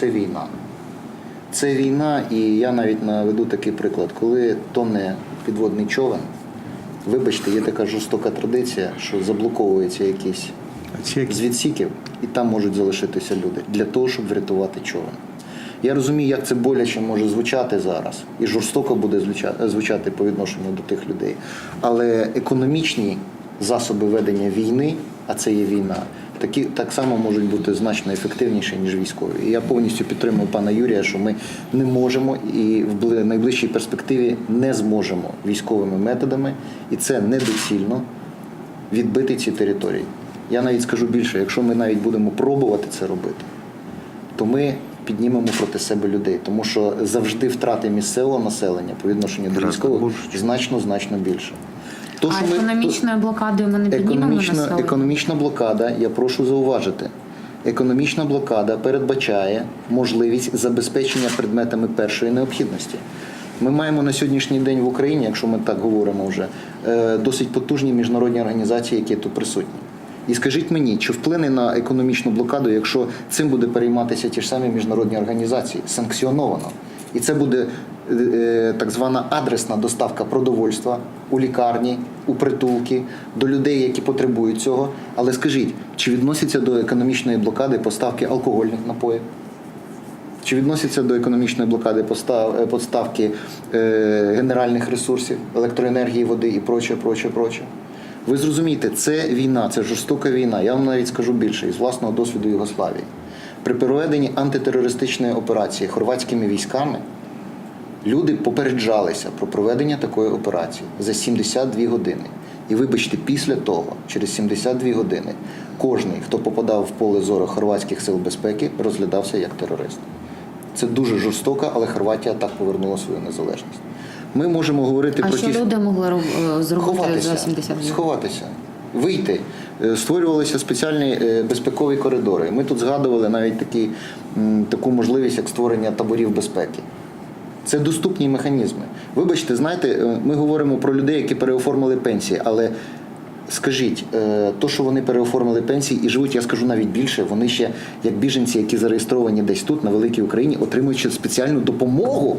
Це війна. Це війна, і я навіть наведу такий приклад. Коли тоне підводний човен, вибачте, є така жорстока традиція, що заблоковується якийсь з відсіків, і там можуть залишитися люди для того, щоб врятувати човен. Я розумію, як це боляче може звучати зараз, і жорстоко буде звучати по відношенню до тих людей. Але економічні засоби ведення війни, а це є війна, такі так само можуть бути значно ефективніші, ніж військові. І я повністю підтримую пана Юрія, що ми не можемо і в найближчій перспективі не зможемо військовими методами, і це недоцільно відбити ці території. Я навіть скажу більше, якщо ми навіть будемо пробувати це робити, то ми піднімемо проти себе людей, тому що завжди втрати місцевого населення по відношенню до військових значно значно більше. То, А що ми- блокадою ми не піднімемо економічна, населення? економічна блокада, я прошу зауважити, економічна блокада передбачає можливість забезпечення предметами першої необхідності. Ми маємо на сьогоднішній день в Україні, якщо ми так говоримо вже, е, досить потужні міжнародні організації, які тут присутні. І скажіть мені, чи вплине на економічну блокаду, якщо цим буде перейматися ті ж самі міжнародні організації, санкціоновано. І це буде е, е, так звана адресна доставка продовольства у лікарні, у притулки, до людей, які потребують цього. Але скажіть, чи відноситься до економічної блокади поставки алкогольних напоїв? Чи відноситься до економічної блокади е, поставки е, генеральних ресурсів, електроенергії, води і проче, проче, проче? Ви зрозумієте, це війна, це жорстока війна. Я вам навіть скажу більше із власного досвіду Югославії. При проведенні антитерористичної операції хорватськими військами люди попереджалися про проведення такої операції за 72 години. І вибачте, після того, через 72 години, кожний, хто попадав в поле зору хорватських сил безпеки, розглядався як терорист. Це дуже жорстоко, але Хорватія так повернула свою незалежність. Ми можемо говорити А про що ті люди могли роб- е, зробити ховатися, за 70 днів? сховатися, вийти. Е, Створювалися спеціальні е, безпекові коридори. Ми тут згадували навіть такі, таку можливість, як створення таборів безпеки. Це доступні механізми. Вибачте, знаєте, е, ми говоримо про людей, які переоформили пенсії, але скажіть, е, то, що вони переоформили пенсії і живуть, я скажу навіть більше, вони ще, як біженці, які зареєстровані десь тут, на великій Україні, отримують спеціальну допомогу